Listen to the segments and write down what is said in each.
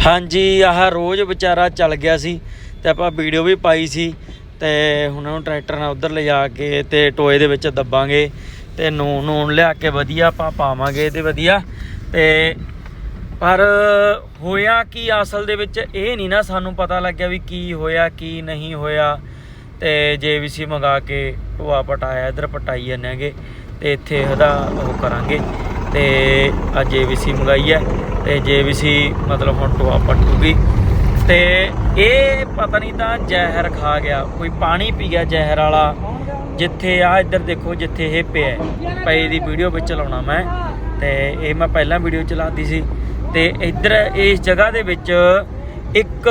ਹਾਂਜੀ, ਆਹ ਰੋਜ਼ ਵਿਚਾਰਾ ਚੱਲ ਗਿਆ ਸੀ ਤੇ ਆਪਾਂ ਵੀਡੀਓ ਵੀ ਪਾਈ ਸੀ ਤੇ ਹੁਣ ਉਹਨੂੰ ਟਰੈਕਟਰ ਨਾਲ ਉਧਰ ਲਿਜਾ ਕੇ ਤੇ ਟੋਏ ਦੇ ਵਿੱਚ ਦੱਬਾਂਗੇ ਤੇ ਨੂਨ ਨੂਨ ਲਿਆ ਕੇ ਵਧੀਆ ਆਪਾਂ ਪਾਵਾਂਗੇ ਤੇ ਵਧੀਆ। ਤੇ ਪਰ ਹੋਇਆ ਕੀ ਅਸਲ ਦੇ ਵਿੱਚ ਇਹ ਨਹੀਂ ਨਾ ਸਾਨੂੰ ਪਤਾ ਲੱਗਿਆ ਵੀ ਕੀ ਹੋਇਆ, ਕੀ ਨਹੀਂ ਹੋਇਆ। ਤੇ ਜੇਵੀਸੀ ਮੰਗਾ ਕੇ ਟੋਆ ਪਟਾਇਆ, ਇਧਰ ਪਟਾਈ ਜਾਂਦੇ ਹੈਗੇ ਤੇ ਇੱਥੇ ਇਹਦਾ ਉਹ ਕਰਾਂਗੇ। ਤੇ ਆ ਜੇਵੀਸੀ ਮੰਗਾਈ ਹੈ ਤੇ ਜੇਵੀਸੀ ਮਤਲਬ ਹੁਣ ਟੋਆ ਪਟੂਗੀ। ਤੇ ਇਹ ਪਤਾ ਨਹੀਂ ਤਾਂ ਜ਼ਹਿਰ ਖਾ ਗਿਆ, ਕੋਈ ਪਾਣੀ ਪੀ ਗਿਆ ਜ਼ਹਿਰ ਵਾਲਾ। ਜਿੱਥੇ ਆ, ਇੱਧਰ ਦੇਖੋ, ਜਿੱਥੇ ਇਹ ਪਿਆ ਹੈ। ਪਏ ਦੀ ਵੀਡੀਓ ਵਿੱਚ ਲਾਉਣਾ ਮੈਂ। ਤੇ ਇਹ ਮੈਂ ਪਹਿਲਾਂ ਵੀਡੀਓ ਚਲਾਤੀ ਸੀ। ਤੇ ਇੱਧਰ ਇਸ ਜਗ੍ਹਾ ਦੇ ਵਿੱਚ ਇੱਕ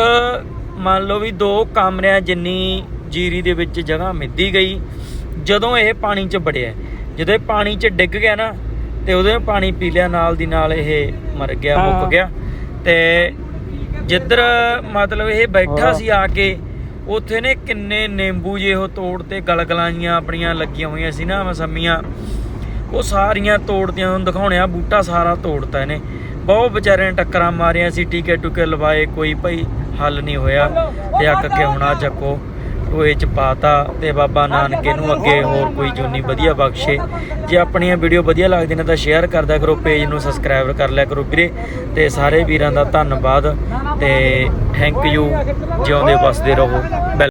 ਮੰਨ ਲਓ ਵੀ ਦੋ ਕਾਮਰਿਆਂ ਜਿੰਨੀ ਜੀਰੀ ਦੇ ਵਿੱਚ ਜਗ੍ਹਾ ਮਿੱਦੀ ਗਈ, ਜਦੋਂ ਇਹ ਪਾਣੀ 'ਚ ਵੜਿਆ। ਜਦੋਂ ਇਹ ਪਾਣੀ 'ਚ ਡਿੱਗ ਗਿਆ ਨਾ ਤੇ ਉਹਦੇ ਪਾਣੀ ਪੀ ਲਿਆ ਨਾਲ ਦੀ ਨਾਲ ਇਹ ਮਰ ਗਿਆ ਮੁੱਕ ਗਿਆ। ਤੇ ਜਿੱਧਰ ਮਤਲਬ ਇਹ ਬੈਠਾ ਸੀ ਆ ਕੇ ਉੱਥੇ ਨੇ ਕਿੰਨੇ ਨਿੰਬੂ ਜੇ ਉਹ ਤੋੜ ਤੇ ਗਲਗਲਾਂ ਜੀਆਂ ਆਪਣੀਆਂ ਲੱਗੀਆਂ ਹੋਈਆਂ ਸੀ ਨਾ ਮਸੰਮੀਆਂ ਉਹ ਸਾਰੀਆਂ ਤੋੜਦੀਆਂ ਤੁਹਾਨੂੰ ਦਿਖਾਉਣਿਆ ਬੂਟਾ ਸਾਰਾ ਤੋੜਤਾ ਇਹਨੇ। ਬਹੁਤ ਵਿਚਾਰੇ ਨੇ ਟੱਕਰਾਂ ਮਾਰੀਆਂ ਸੀ ਟੀਕੇ ਟੁਕੇ ਲਵਾਏ ਕੋਈ ਭਾਈ ਹੱਲ ਨਹੀਂ ਹੋਇਆ। ਤੇ ਅੱਕ ਕੇ ਹੁਣ ਆ ਚੱਕੋ। ਟੋਏ ਚ ਪਾਤਾ ਤੇ ਬਾਬਾ ਨਾਨਕੇ ਨੂੰ ਅੱਗੇ ਹੋਰ ਕੋਈ ਜੋਨੀ ਵਧੀਆ ਬਖਸ਼ੇ। ਜੇ ਆਪਣੀਆਂ ਵੀਡੀਓ ਵਧੀਆ ਲੱਗਦੀਆਂ ਨੇ ਤਾਂ ਸ਼ੇਅਰ ਕਰਦਾ ਕਰੋ ਪੇਜ ਨੂੰ ਸਬਸਕ੍ਰਾਈਬ ਕਰ ਲਿਆ ਕਰੋ ਵੀਰੇ। ਤੇ ਸਾਰੇ ਵੀਰਾਂ ਦਾ ਧੰਨਵਾਦ ਤੇ ਥੈਂਕ ਯੂ ਜਿਉਂਦੇ ਵਸਦੇ ਰਹੋ। ਬੈਲ